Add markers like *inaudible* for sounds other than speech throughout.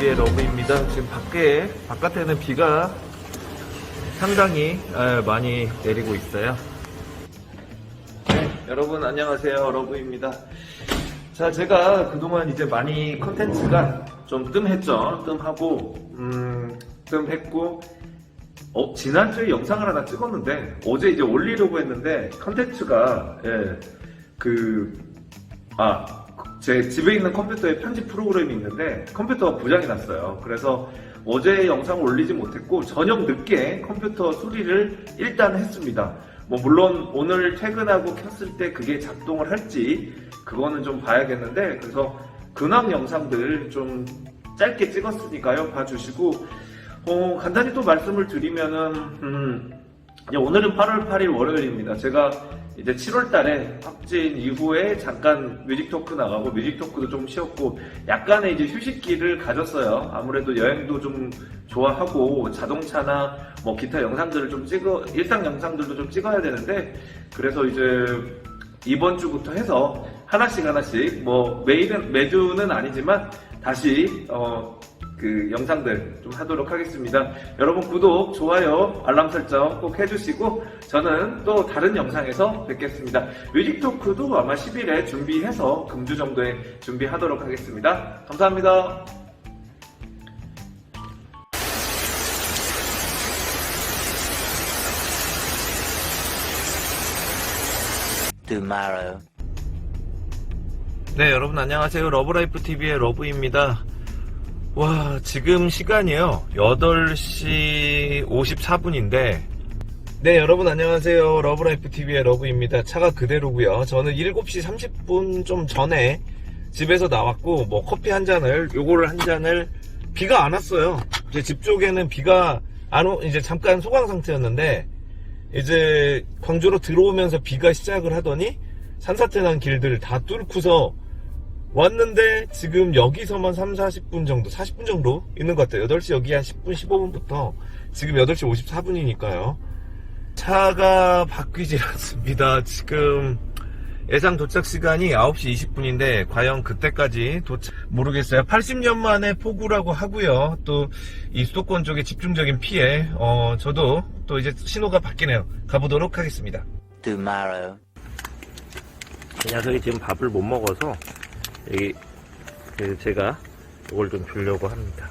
TV의 러브입니다. 지금 밖에, 바깥에는 비가 상당히 에, 많이 내리고 있어요. 네, 여러분 안녕하세요. 러브입니다. 자, 제가 그동안 이제 많이 컨텐츠가 좀 뜸했죠. 뜸하고, 음, 뜸했고, 어, 지난주에 영상을 하나 찍었는데, 어제 이제 올리려고 했는데, 컨텐츠가, 예, 그, 아, 제 집에 있는 컴퓨터에 편집 프로그램이 있는데, 컴퓨터가 고장이 났어요. 그래서 어제 영상을 올리지 못했고, 저녁 늦게 컴퓨터 수리를 일단 했습니다. 뭐, 물론 오늘 퇴근하고 켰을 때 그게 작동을 할지, 그거는 좀 봐야겠는데, 그래서 근황 영상들 좀 짧게 찍었으니까요. 봐주시고, 어, 간단히 또 말씀을 드리면은, 음, 이제 오늘은 8월 8일 월요일입니다. 제가 이제 7월 달에 확진 이후에 잠깐 뮤직 토크 나가고 뮤직 토크도 좀 쉬었고 약간의 이제 휴식기를 가졌어요. 아무래도 여행도 좀 좋아하고 자동차나 뭐 기타 영상들을 좀 찍어 일상 영상들도 좀 찍어야 되는데 그래서 이제 이번 주부터 해서 하나씩 하나씩 뭐 매일은 매주는 아니지만 다시 어 그 영상들 좀 하도록 하겠습니다. 여러분 구독, 좋아요, 알람 설정 꼭 해주시고 저는 또 다른 영상에서 뵙겠습니다. 뮤직 토크도 아마 10일에 준비해서 금주 정도에 준비하도록 하겠습니다. 감사합니다. tomorrow. 네, 여러분 안녕하세요. 러브라이프 TV의 러브입니다. 와, 지금 시간이요. 8시 54분인데. 네, 여러분 안녕하세요. 러브라이프 TV의 러브입니다. 차가 그대로고요. 저는 7시 30분 좀 전에 집에서 나왔고 뭐 커피 한 잔을 요거를 한 잔을 비가 안 왔어요. 제집 쪽에는 비가 안 오, 이제 잠깐 소강 상태였는데 이제 광주로 들어오면서 비가 시작을 하더니 산사태 난 길들 다 뚫고서 왔는데 지금 여기서만 3, 40분 정도, 40분 정도 있는 것 같아요. 8시 여기 한 10분, 15분부터 지금 8시 54분이니까요. 차가 바뀌질 *laughs* 않습니다. 지금 예상 도착 시간이 9시 20분인데 과연 그때까지 도착 모르겠어요. 80년 만에 폭우라고 하고요. 또 이 수도권 쪽에 집중적인 피해 어 저도 또 이제 신호가 바뀌네요. 가보도록 하겠습니다. tomorrow. 이 녀석이 지금 밥을 못 먹어서 여기 그 제가 이걸 좀 주려고 합니다.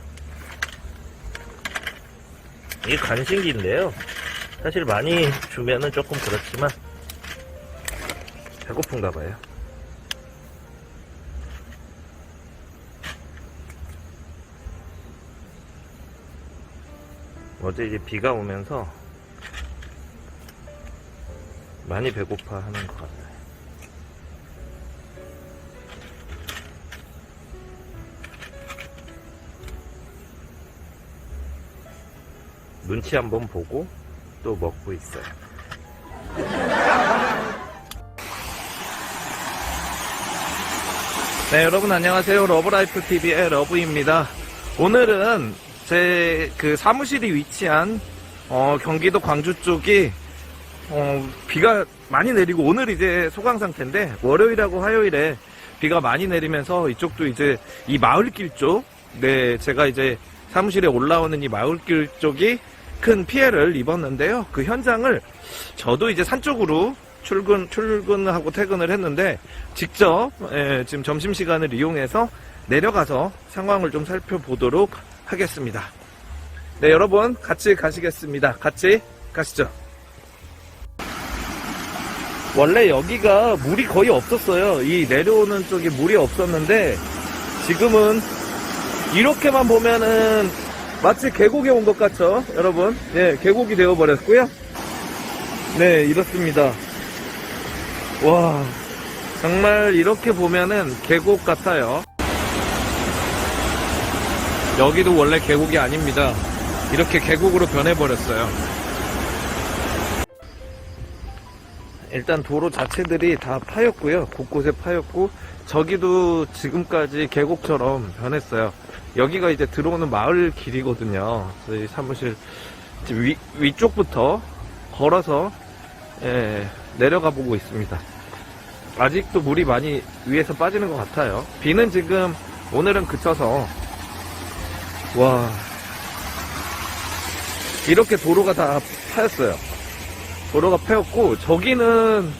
이게 간식인데요. 사실 많이 주면은 조금 그렇지만 배고픈가 봐요. 어제 이제 비가 오면서 많이 배고파 하는 것 같아요. 눈치 한번 보고 또 먹고 있어요. 네, 여러분 안녕하세요. 러브라이프 TV의 러브입니다. 오늘은 제 그 사무실이 위치한 어, 경기도 광주 쪽이 어, 비가 많이 내리고 오늘 이제 소강 상태인데 월요일하고 화요일에 비가 많이 내리면서 이쪽도 이제 이 마을길 쪽, 네 제가 이제 사무실에 올라오는 이 마을길 쪽이 큰 피해를 입었는데요. 그 현장을 저도 이제 산 쪽으로 출근 출근하고 퇴근을 했는데 직접 예, 지금 점심 시간을 이용해서 내려가서 상황을 좀 살펴보도록 하겠습니다. 네, 여러분 같이 가시겠습니다. 같이 가시죠. 원래 여기가 물이 거의 없었어요. 이 내려오는 쪽에 물이 없었는데 지금은 이렇게만 보면은 마치 계곡에 온 것 같죠, 여러분? 네, 계곡이 되어 버렸고요. 네, 이렇습니다. 와, 정말 이렇게 보면은 계곡 같아요. 여기도 원래 계곡이 아닙니다. 이렇게 계곡으로 변해버렸어요. 일단 도로 자체들이 다 파였고요. 곳곳에 파였고, 저기도 지금까지 계곡처럼 변했어요. 여기가 이제 들어오는 마을 길이거든요. 저희 사무실 위, 위쪽부터 걸어서 예, 내려가 보고 있습니다. 아직도 물이 많이 위에서 빠지는 것 같아요. 비는 지금 오늘은 그쳐서 와. 이렇게 도로가 다 파였어요. 도로가 파였고, 저기는,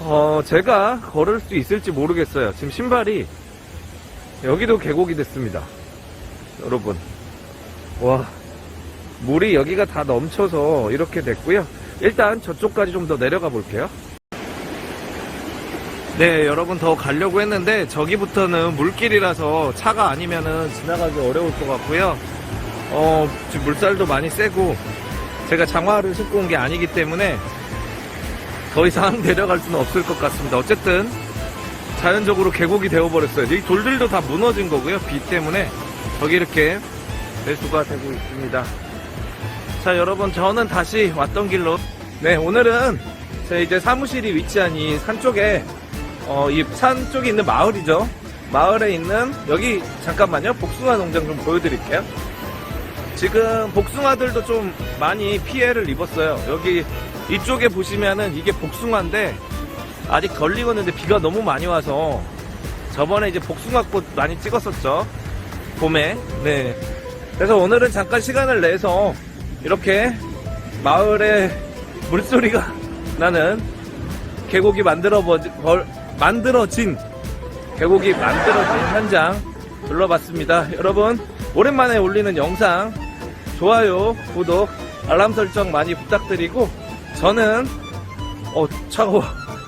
어, 제가 걸을 수 있을지 모르겠어요. 지금 신발이, 여기도 계곡이 됐습니다. 여러분. 와. 물이 여기가 다 넘쳐서 이렇게 됐고요. 일단 저쪽까지 좀 더 내려가 볼게요. 네, 여러분 더 가려고 했는데 저기부터는 물길이라서 차가 아니면은 지나가기 어려울 것 같고요. 어, 지금 물살도 많이 세고 제가 장화를 신고 온 게 아니기 때문에 더 이상 *laughs* 내려갈 수는 없을 것 같습니다. 어쨌든 자연적으로 계곡이 되어버렸어요. 이 돌들도 다 무너진 거고요. 비 때문에 저기 이렇게 배수가 되고 있습니다. 자, 여러분 저는 다시 왔던 길로 네, 오늘은 제 이제 사무실이 위치한 이 산 쪽에 어, 이 산 쪽에 있는 마을이죠. 마을에 있는 여기 잠깐만요. 복숭아 농장 좀 보여드릴게요. 지금 복숭아들도 좀 많이 피해를 입었어요. 여기 이쪽에 보시면은 이게 복숭아인데 아직 덜 익었는데 비가 너무 많이 와서 저번에 이제 복숭아꽃 많이 찍었었죠. 봄에. 네. 그래서 오늘은 잠깐 시간을 내서 이렇게 마을에 *laughs* 물소리가 *laughs* 나는 계곡이 만들어진 계곡이 만들어진 현장 둘러봤습니다. 여러분 오랜만에 올리는 영상 좋아요, 구독, 알람 설정 많이 부탁드리고 저는 어 차고